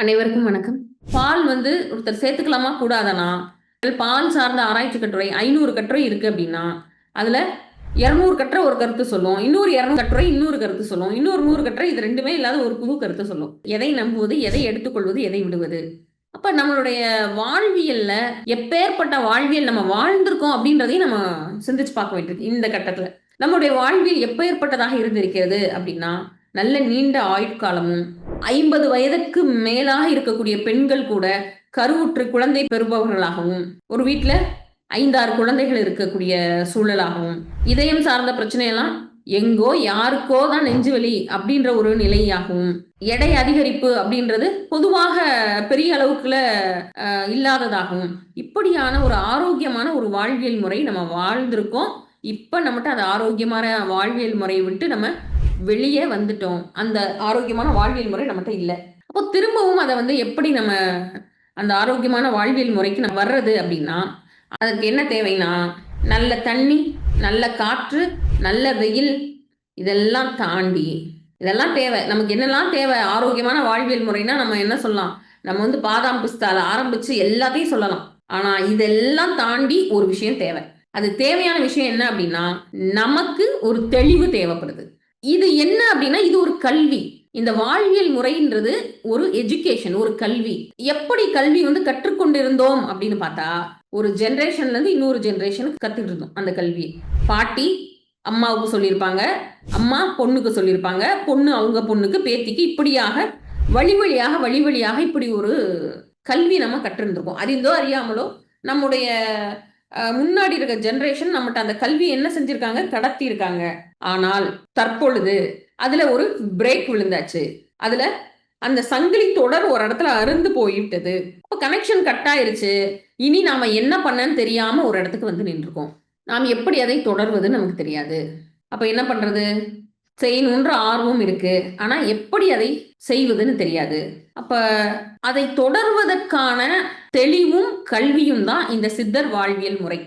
அனைவருக்கும் வணக்கம். பால் வந்து ஒருத்தர் சேர்த்துக்கலாமா? கூடாதானா? பால் சார்ந்த ஆராய்ச்சி கட்டுரை ஐநூறு கட்டுரை இருக்கு அப்படின்னா அதுல இரநூறு கட்டுரை ஒரு கருத்து சொல்லும். இன்னொரு இரநூறு கட்டுரை இன்னொரு கருத்து சொல்லும். இன்னொரு நூறு கட்டுரை இது ரெண்டுமே இல்லாத ஒரு புது கருத்து சொல்லும். எதை நம்புவது எதை எடுத்துக்கொள்வது எதை விடுவது? அப்ப நம்மளுடைய வாழ்வியல்ல எப்பேற்பட்ட வாழ்வியல் நம்ம வாழ்ந்திருக்கோம் அப்படின்றதையும் நம்ம சிந்திச்சு பார்க்க வேண்டியது இந்த கட்டத்துல. நம்மளுடைய வாழ்வியல் எப்பேற்பட்டதாக இருந்திருக்கிறது அப்படின்னா நல்ல நீண்ட ஆயுட்காலமும் ஐம்பது வயதுக்கு மேலாக இருக்கக்கூடிய பெண்கள் கூட கருவுற்று குழந்தை பெறுபவர்களாகவும் ஒரு வீட்டுல ஐந்தாறு குழந்தைகள் இருக்கக்கூடிய சூழலாகவும் இதயம் சார்ந்த பிரச்சனையெல்லாம் எங்கோ யாருக்கோ தான் நெஞ்சுவலி அப்படின்ற ஒரு நிலையாகவும் எடை அதிகரிப்பு அப்படின்றது பொதுவாக பெரிய அளவுக்குல இல்லாததாகவும் இப்படியான ஒரு ஆரோக்கியமான ஒரு வாழ்வியல் முறை நம்ம வாழ்ந்திருக்கோம். இப்ப நம்மகிட்ட அது ஆரோக்கியமான வாழ்வியல் முறையை விட்டு நம்ம வெளியே வந்துட்டோம். அந்த ஆரோக்கியமான வாழ்வியல் முறை நம்மகிட்ட இல்லை. அப்போ திரும்பவும் அதை வந்து எப்படி நம்ம அந்த ஆரோக்கியமான வாழ்வியல் முறைக்கு நம்ம வர்றது அப்படின்னா அதுக்கு என்ன தேவைன்னா நல்ல தண்ணி நல்ல காற்று நல்ல வெயில் இதெல்லாம் தாண்டி இதெல்லாம் தேவை. நமக்கு என்னெல்லாம் தேவை? ஆரோக்கியமான வாழ்வியல் முறைனா நம்ம என்ன சொல்லலாம்? நம்ம வந்து பாதாம் பிஸ்தால ஆரம்பிச்சு எல்லாத்தையும் சொல்லலாம். ஆனா இதெல்லாம் தாண்டி ஒரு விஷயம் தேவை. அது தேவையான விஷயம் என்ன அப்படின்னா நமக்கு ஒரு தெளிவு தேவைப்படுது. இது என்ன அப்படின்னா இது ஒரு கல்வி. இந்த வாழ்வியல் முறைன்றது ஒரு எஜுகேஷன் ஒரு கல்வி. எப்படி கல்வி வந்து கற்றுக்கொண்டிருந்தோம் அப்படின்னு பார்த்தா ஒரு ஜென்ரேஷன்ல இருந்து இன்னொரு ஜென்ரேஷனுக்கு கத்துட்டு இருந்தோம் அந்த கல்வி பாட்டி அம்மாவுக்கு சொல்லியிருப்பாங்க அம்மா பொண்ணுக்கு சொல்லியிருப்பாங்க பொண்ணு அவங்க பொண்ணுக்கு பேத்திக்கு இப்படியாக வழி வழியாக வழி வழியாக இப்படி ஒரு கல்வி நம்ம கற்றிருந்திருக்கோம். அறிந்தோ அறியாமலோ நம்முடைய முன்னாடி இருக்க ஜென்ரேஷன் நம்மகிட்ட அந்த கல்வி என்ன செஞ்சிருக்காங்க? கடத்தி இருக்காங்க ஆனால் தற்பொழுது அதுல ஒரு பிரேக் விழுந்தாச்சு. அதுல அந்த சங்கிலி தொடர் ஒரு இடத்துல அருந்து போயிட்டது அப்ப கனெக்ஷன் கட் ஆயிருச்சு. இனி நாம என்ன பண்ணன்னு தெரியாம ஒரு இடத்துக்கு வந்து நின்றுருக்கோம். நாம் எப்படி அதை தொடர்வதுன்னு நமக்கு தெரியாது. அப்ப என்ன பண்றது? செய்யணுன்ற ஆர்வம் இருக்கு. ஆனா எப்படி அதை செய்வதுன்னு தெரியாது. அப்ப அதை தொடர்வதற்கான தெளிவும் கல்வியும் தான் இந்த சித்தர் வாழ்வியல் முறை.